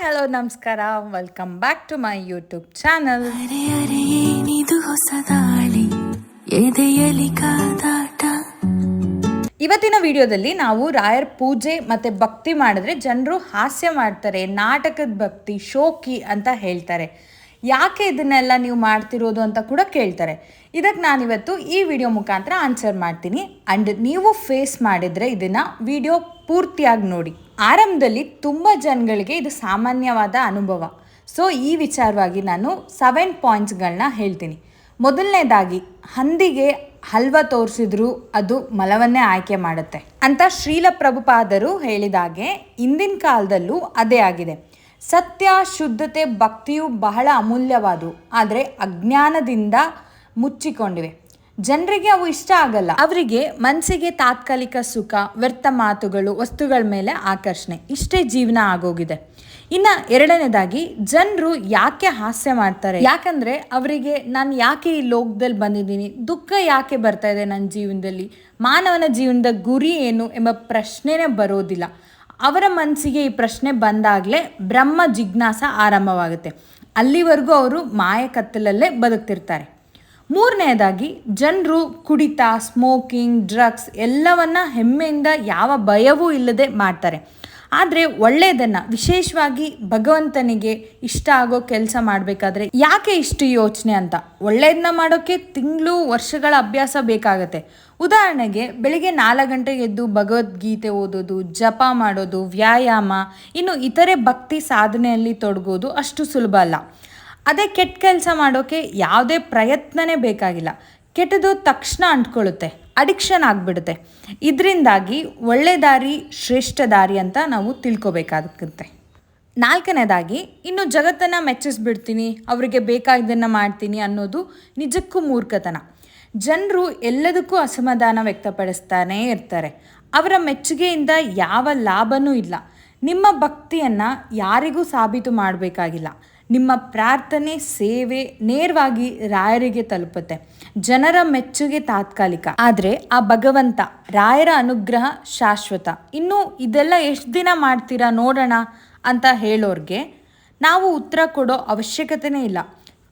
Hello ನಮಸ್ಕಾರ. Welcome back to my YouTube channel ಅರೆ ಅರೆ ಏನಿದು ಹೊಸ ದಾಳಿ? ಎದೆಯಲಿ ಕಾದಾಟ? ಇವತ್ತಿನ ವಿಡಿಯೋದಲ್ಲಿ ನಾವು ರಾಯರ್ ಪೂಜೆ ಮತ್ತೆ ಭಕ್ತಿ ಮಾಡಿದ್ರೆ ಜನರು ಹಾಸ್ಯ ಮಾಡ್ತಾರೆ ನಾಟಕದ ಭಕ್ತಿ ಶೋಕಿ ಅಂತ ಹೇಳ್ತಾರೆ. ಯಾಕೆ ಇದನ್ನೆಲ್ಲ ನೀವು ಮಾಡ್ತಿರೋದು ಅಂತ ಕೂಡ ಕೇಳ್ತಾರೆ. ಇದಕ್ಕೆ ನಾನಿವತ್ತು ಈ ವಿಡಿಯೋ ಮುಖಾಂತರ ಆನ್ಸರ್ ಮಾಡ್ತೀನಿ. ಆ್ಯಂಡ್ ನೀವು ಫೇಸ್ ಮಾಡಿದರೆ ಇದನ್ನು ವಿಡಿಯೋ ಪೂರ್ತಿಯಾಗಿ ನೋಡಿ. ಆರಂಭದಲ್ಲಿ ತುಂಬ ಜನಗಳಿಗೆ ಇದು ಸಾಮಾನ್ಯವಾದ ಅನುಭವ. ಸೊ ಈ ವಿಚಾರವಾಗಿ ನಾನು ಸೆವೆನ್ ಪಾಯಿಂಟ್ಸ್ಗಳನ್ನ ಹೇಳ್ತೀನಿ. ಮೊದಲನೇದಾಗಿ, ಹಂದಿಗೆ ಹಲ್ವ ತೋರಿಸಿದ್ರು ಅದು ಮಲವನ್ನೇ ಆಯ್ಕೆ ಮಾಡುತ್ತೆ. ಅಂತ ಶ್ರೀಲ ಪ್ರಭುಪಾದರು ಹೇಳಿದಾಗೆ, ಇಂದಿನ ಕಾಲದಲ್ಲೂ ಅದೇ ಆಗಿದೆ. ಸತ್ಯ, ಶುದ್ಧತೆ, ಭಕ್ತಿಯು ಬಹಳ ಅಮೂಲ್ಯವಾದವು ಆದರೆ ಅಜ್ಞಾನದಿಂದ ಮುಚ್ಚಿಕೊಂಡಿವೆ. ಜನರಿಗೆ ಅವು ಇಷ್ಟ ಆಗಲ್ಲ. ಅವರಿಗೆ ಮನಸ್ಸಿಗೆ ತಾತ್ಕಾಲಿಕ ಸುಖ, ವ್ಯರ್ಥ ಮಾತುಗಳು, ವಸ್ತುಗಳ ಮೇಲೆ ಆಕರ್ಷಣೆ, ಇಷ್ಟೇ ಜೀವನ ಆಗೋಗಿದೆ. ಇನ್ನ ಎರಡನೇದಾಗಿ, ಜನರು ಯಾಕೆ ಹಾಸ್ಯ ಮಾಡ್ತಾರೆ? ಯಾಕಂದ್ರೆ ಅವರಿಗೆ ನಾನು ಯಾಕೆ ಈ ಲೋಕದಲ್ಲಿ ಬಂದಿದ್ದೀನಿ? ದುಃಖ ಯಾಕೆ ಬರ್ತಾ ಇದೆ ನನ್ನ ಜೀವನದಲ್ಲಿ? ಮಾನವನ ಜೀವನದ ಗುರಿ ಏನು ಎಂಬ ಪ್ರಶ್ನೆನೇ ಬರೋದಿಲ್ಲ. ಅವರ ಮನಸ್ಸಿಗೆ ಈ ಪ್ರಶ್ನೆ ಬಂದಾಗಲೇ ಬ್ರಹ್ಮ ಜಿಜ್ಞಾಸ ಆರಂಭವಾಗುತ್ತೆ. ಅಲ್ಲಿವರೆಗೂ ಅವರು ಮಾಯ ಕತ್ತಲಲ್ಲೇ ಬದುಕ್ತಿರ್ತಾರೆ. ಮೂರನೆಯದಾಗಿ ಜನರು, ಕುಡಿತ ಸ್ಮೋಕಿಂಗ್ ಡ್ರಗ್ಸ್ ಎಲ್ಲವನ್ನ ಹೆಮ್ಮೆಯಿಂದ ಯಾವ ಭಯವೂ ಇಲ್ಲದೆ ಮಾಡ್ತಾರೆ. ಆದರೆ ಒಳ್ಳೆಯದನ್ನು ವಿಶೇಷವಾಗಿ ಭಗವಂತನಿಗೆ ಇಷ್ಟ ಆಗೋ ಕೆಲಸ ಮಾಡಬೇಕಾದ್ರೆ ಯಾಕೆ ಇಷ್ಟು ಯೋಚನೆ ಅಂತ? ಒಳ್ಳೆಯದನ್ನ ಮಾಡೋಕ್ಕೆ ತಿಂಗಳು, ವರ್ಷಗಳ ಅಭ್ಯಾಸ ಬೇಕಾಗತ್ತೆ. ಉದಾಹರಣೆಗೆ, ಬೆಳಿಗ್ಗೆ ನಾಲ್ಕು ಗಂಟೆ ಎದ್ದು ಭಗವದ್ಗೀತೆ ಓದೋದು, ಜಪ ಮಾಡೋದು, ವ್ಯಾಯಾಮ, ಇನ್ನು ಇತರೆ ಭಕ್ತಿ ಸಾಧನೆಯಲ್ಲಿ ತೊಡಗೋದು ಅಷ್ಟು ಸುಲಭ ಅಲ್ಲ. ಅದೇ ಕೆಟ್ಟ ಕೆಲಸ ಮಾಡೋಕ್ಕೆ ಯಾವುದೇ ಪ್ರಯತ್ನನೇ ಬೇಕಾಗಿಲ್ಲ. ಕೆಟ್ಟದು ತಕ್ಷಣ ಅಂಟ್ಕೊಳ್ಳುತ್ತೆ, ಅಡಿಕ್ಷನ್ ಆಗಿಬಿಡುತ್ತೆ. ಇದರಿಂದಾಗಿ ಒಳ್ಳೆ ದಾರಿ, ಶ್ರೇಷ್ಠ ದಾರಿ ಅಂತ ನಾವು ತಿಳ್ಕೊಬೇಕಾಗುತ್ತೆ. ನಾಲ್ಕನೇದಾಗಿ, ಇನ್ನು ಜಗತ್ತನ್ನು ಮೆಚ್ಚಿಸ್ಬಿಡ್ತೀನಿ, ಅವರಿಗೆ ಬೇಕಾಗಿದ್ದನ್ನು ಮಾಡ್ತೀನಿ ಅನ್ನೋದು ನಿಜಕ್ಕೂ ಮೂರ್ಖತನ. ಜನರು ಎಲ್ಲದಕ್ಕೂ ಅಸಮಾಧಾನ ವ್ಯಕ್ತಪಡಿಸ್ತಾನೇ ಇರ್ತಾರೆ. ಅವರ ಮೆಚ್ಚುಗೆಯಿಂದ ಯಾವ ಲಾಭನೂ ಇಲ್ಲ. ನಿಮ್ಮ ಭಕ್ತಿಯನ್ನು ಯಾರಿಗೂ ಸಾಬೀತು ಮಾಡಬೇಕಾಗಿಲ್ಲ. ನಿಮ್ಮ ಪ್ರಾರ್ಥನೆ, ಸೇವೆ ನೇರವಾಗಿ ರಾಯರಿಗೆ ತಲುಪುತ್ತೆ. ಜನರ ಮೆಚ್ಚುಗೆ ತಾತ್ಕಾಲಿಕ. ಆದರೆ ಆ ಭಗವಂತ, ರಾಯರ ಅನುಗ್ರಹ ಶಾಶ್ವತ. ಇನ್ನು ಇದೆಲ್ಲ ಎಷ್ಟು ದಿನ ಮಾಡ್ತೀರಾ ನೋಡೋಣ ಅಂತ ಹೇಳೋರ್ಗೆ ನಾವು ಉತ್ತರ ಕೊಡೋ ಅವಶ್ಯಕತೆನೇ ಇಲ್ಲ.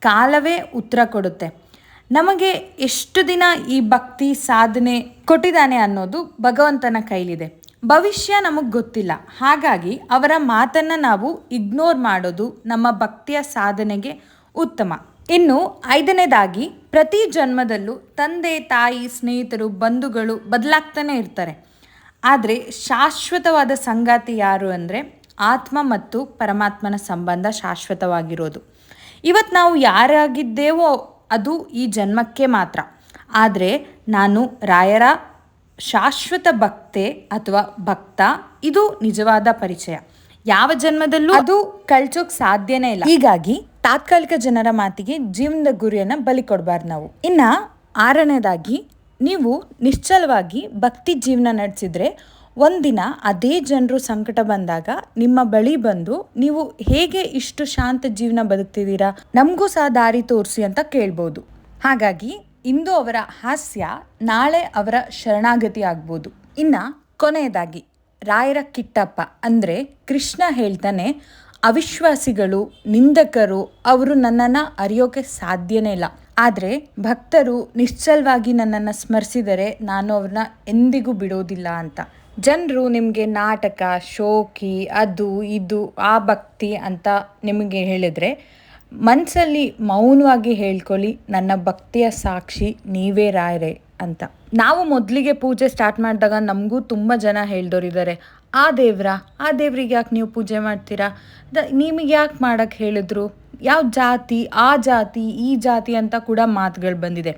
ಕಾಲವೇ ಉತ್ತರ ಕೊಡುತ್ತೆ. ನಮಗೆ ಎಷ್ಟು ದಿನ ಈ ಭಕ್ತಿ ಸಾಧನೆ ಕೊಟ್ಟಿದ್ದಾನೆ ಅನ್ನೋದು ಭಗವಂತನ ಕೈಲಿದೆ. ಭವಿಷ್ಯ ನಮಗೆ ಗೊತ್ತಿಲ್ಲ. ಹಾಗಾಗಿ ಅವರ ಮಾತನ್ನು ನಾವು ಇಗ್ನೋರ್ ಮಾಡೋದು ನಮ್ಮ ಭಕ್ತಿಯ ಸಾಧನೆಗೆ ಉತ್ತಮ. ಇನ್ನು ಐದನೇದಾಗಿ, ಪ್ರತಿ ಜನ್ಮದಲ್ಲೂ ತಂದೆ, ತಾಯಿ, ಸ್ನೇಹಿತರು, ಬಂಧುಗಳು ಬದಲಾಗ್ತಾನೆ ಇರ್ತಾರೆ. ಆದರೆ ಶಾಶ್ವತವಾದ ಸಂಗಾತಿ ಯಾರು ಅಂದರೆ ಆತ್ಮ ಮತ್ತು ಪರಮಾತ್ಮನ ಸಂಬಂಧ ಶಾಶ್ವತವಾಗಿರೋದು. ಇವತ್ತು ನಾವು ಯಾರಾಗಿದ್ದೇವೋ ಅದು ಈ ಜನ್ಮಕ್ಕೆ ಮಾತ್ರ. ಆದರೆ ನಾನು ರಾಯರ ಶಾಶ್ವತ ಭಕ್ತೆ ಅಥವಾ ಭಕ್ತ, ಇದು ನಿಜವಾದ ಪರಿಚಯ. ಯಾವ ಜನ್ಮದಲ್ಲೂ ಅದು ಕಳ್ಚೋಕ್ ಸಾಧ್ಯನೇ ಇಲ್ಲ. ಹೀಗಾಗಿ ತಾತ್ಕಾಲಿಕ ಜನರ ಮಾತಿಗೆ ಜೀವನದ ಗುರಿಯನ್ನ ಬಲಿ ಕೊಡಬಾರ್ದು ನಾವು. ಇನ್ನ ಆರನೇದಾಗಿ, ನೀವು ನಿಶ್ಚಲವಾಗಿ ಭಕ್ತಿ ಜೀವನ ನಡೆಸಿದ್ರೆ ಒಂದಿನ ಅದೇ ಜನರು ಸಂಕಟ ಬಂದಾಗ ನಿಮ್ಮ ಬಳಿ ಬಂದು ನೀವು ಹೇಗೆ ಇಷ್ಟು ಶಾಂತ ಜೀವನ ಬದುಕ್ತಿದ್ದೀರಾ? ನಮಗೂ ಸಹ ದಾರಿ ತೋರಿಸಿ ಅಂತ ಕೇಳ್ಬೋದು. ಹಾಗಾಗಿ ಇಂದು ಅವರ ಹಾಸ್ಯ ನಾಳೆ ಅವರ ಶರಣಾಗತಿ ಆಗ್ಬೋದು. ಇನ್ನ ಕೊನೆಯದಾಗಿ, ರಾಯರ ಕಿಟ್ಟಪ್ಪ ಅಂದರೆ ಕೃಷ್ಣ ಹೇಳ್ತಾನೆ, ಅವಿಶ್ವಾಸಿಗಳು, ನಿಂದಕರು, ಅವರು ನನ್ನನ್ನು ಅರಿಯೋಕೆ ಸಾಧ್ಯನೇ ಇಲ್ಲ. ಆದರೆ ಭಕ್ತರು ನಿಶ್ಚಲವಾಗಿ ನನ್ನನ್ನು ಸ್ಮರಿಸಿದರೆ ನಾನು ಅವ್ರನ್ನ ಎಂದಿಗೂ ಬಿಡೋದಿಲ್ಲ ಅಂತ. ಜನರು ನಿಮಗೆ ನಾಟಕ, ಶೋಕಿ, ಅದು, ಇದು, ಆ ಭಕ್ತಿ ಅಂತ ನಿಮಗೆ ಹೇಳಿದರೆ ಮನಸ್ಸಲ್ಲಿ ಮೌನವಾಗಿ ಹೇಳ್ಕೊಳ್ಳಿ, ನನ್ನ ಭಕ್ತಿಯ ಸಾಕ್ಷಿ ನೀವೇ ರಾಯರೆ ಅಂತ. ನಾವು ಮೊದಲಿಗೆ ಪೂಜೆ ಸ್ಟಾರ್ಟ್ ಮಾಡಿದಾಗ ನಮಗೂ ತುಂಬ ಜನ ಹೇಳ್ದೋರಿದ್ದಾರೆ, ಆ ದೇವ್ರ, ಆ ದೇವ್ರಿಗೆ ಯಾಕೆ ನೀವು ಪೂಜೆ ಮಾಡ್ತೀರಾ? ದ, ನಿಮಗೆ ಯಾಕೆ ಮಾಡೋಕ್ಕೆ ಹೇಳಿದ್ರು? ಯಾವ ಜಾತಿ, ಆ ಜಾತಿ, ಈ ಜಾತಿ ಅಂತ ಕೂಡ ಮಾತುಗಳು ಬಂದಿದೆ.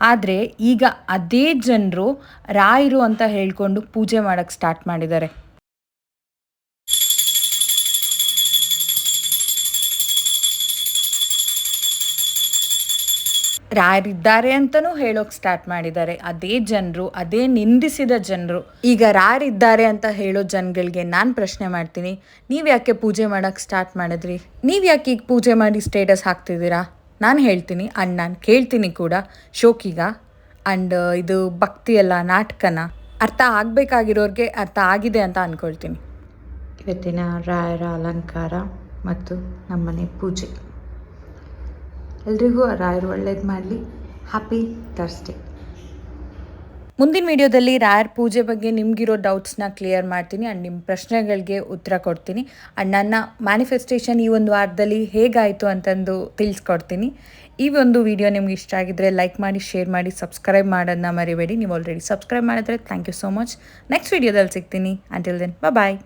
ಆದರೆ ಈಗ ಅದೇ ಜನರು ರಾಯರು ಅಂತ ಹೇಳ್ಕೊಂಡು ಪೂಜೆ ಮಾಡೋಕ್ಕೆ ಸ್ಟಾರ್ಟ್ ಮಾಡಿದ್ದಾರೆ. ರಾರಿದ್ದಾರೆ ಅಂತಲೂ ಹೇಳೋಕೆ ಸ್ಟಾರ್ಟ್ ಮಾಡಿದ್ದಾರೆ. ಅದೇ ಜನರು, ಅದೇ ನಿಂದಿಸಿದ ಜನರು. ಈಗ ರಾರಿದ್ದಾರೆ ಅಂತ ಹೇಳೋ ಜನಗಳಿಗೆ ನಾನು ಪ್ರಶ್ನೆ ಮಾಡ್ತೀನಿ. ನೀವು ಯಾಕೆ ಪೂಜೆ ಮಾಡೋಕ್ಕೆ ಸ್ಟಾರ್ಟ್ ಮಾಡಿದ್ರಿ? ನೀವು ಯಾಕೆ ಈಗ ಪೂಜೆ ಮಾಡಿ ಸ್ಟೇಟಸ್ ಹಾಕ್ತಿದ್ದೀರಾ? ನಾನು ಹೇಳ್ತೀನಿ ಅಂಡ್ ನಾನು ಕೇಳ್ತೀನಿ ಕೂಡ. ಶೋಕಿಗ. ಆ್ಯಂಡ್ ಇದು ಭಕ್ತಿ ಅಲ್ಲ, ನಾಟಕನ. ಅರ್ಥ ಆಗಬೇಕಾಗಿರೋರಿಗೆ ಅರ್ಥ ಆಗಿದೆ ಅಂತ ಅಂದ್ಕೊಳ್ತೀನಿ ಇವತ್ತಿನ ರಾಯರ ಅಲಂಕಾರ ಮತ್ತು ನಮ್ಮನೆ ಪೂಜೆ. ಎಲ್ರಿಗೂ ರಾಯರು ಒಳ್ಳೇದು ಮಾಡಲಿ. ಹ್ಯಾಪಿ ಥರ್ಸ್ಡೇ ಮುಂದಿನ ವಿಡಿಯೋದಲ್ಲಿ ರಾಯರ್ ಪೂಜೆ ಬಗ್ಗೆ ನಿಮಗಿರೋ ಡೌಟ್ಸ್ನ ಕ್ಲಿಯರ್ ಮಾಡ್ತೀನಿ ಆ್ಯಂಡ್ ನಿಮ್ಮ ಪ್ರಶ್ನೆಗಳಿಗೆ ಉತ್ತರ ಕೊಡ್ತೀನಿ. ಆ್ಯಂಡ್ ನನ್ನ ಮ್ಯಾನಿಫೆಸ್ಟೇಷನ್ ಈ ಒಂದು ವಾರದಲ್ಲಿ ಹೇಗಾಯಿತು ಅಂತಂದು ತಿಳಿಸ್ಕೊಡ್ತೀನಿ. ಈ ಒಂದು ವಿಡಿಯೋ ನಿಮ್ಗೆ ಇಷ್ಟ ಆಗಿದ್ದರೆ ಲೈಕ್ ಮಾಡಿ ಶೇರ್ ಮಾಡಿ ಸಬ್ಸ್ಕ್ರೈಬ್ ಮಾಡೋದನ್ನ ಮರಿಬೇಡಿ. ನೀವು ಆಲ್ರೆಡಿ ಸಬ್ಸ್ಕ್ರೈಬ್ ಮಾಡಿದ್ರೆ thank you so much next ವಿಡಿಯೋದಲ್ಲಿ ಸಿಗ್ತೀನಿ. Until then bye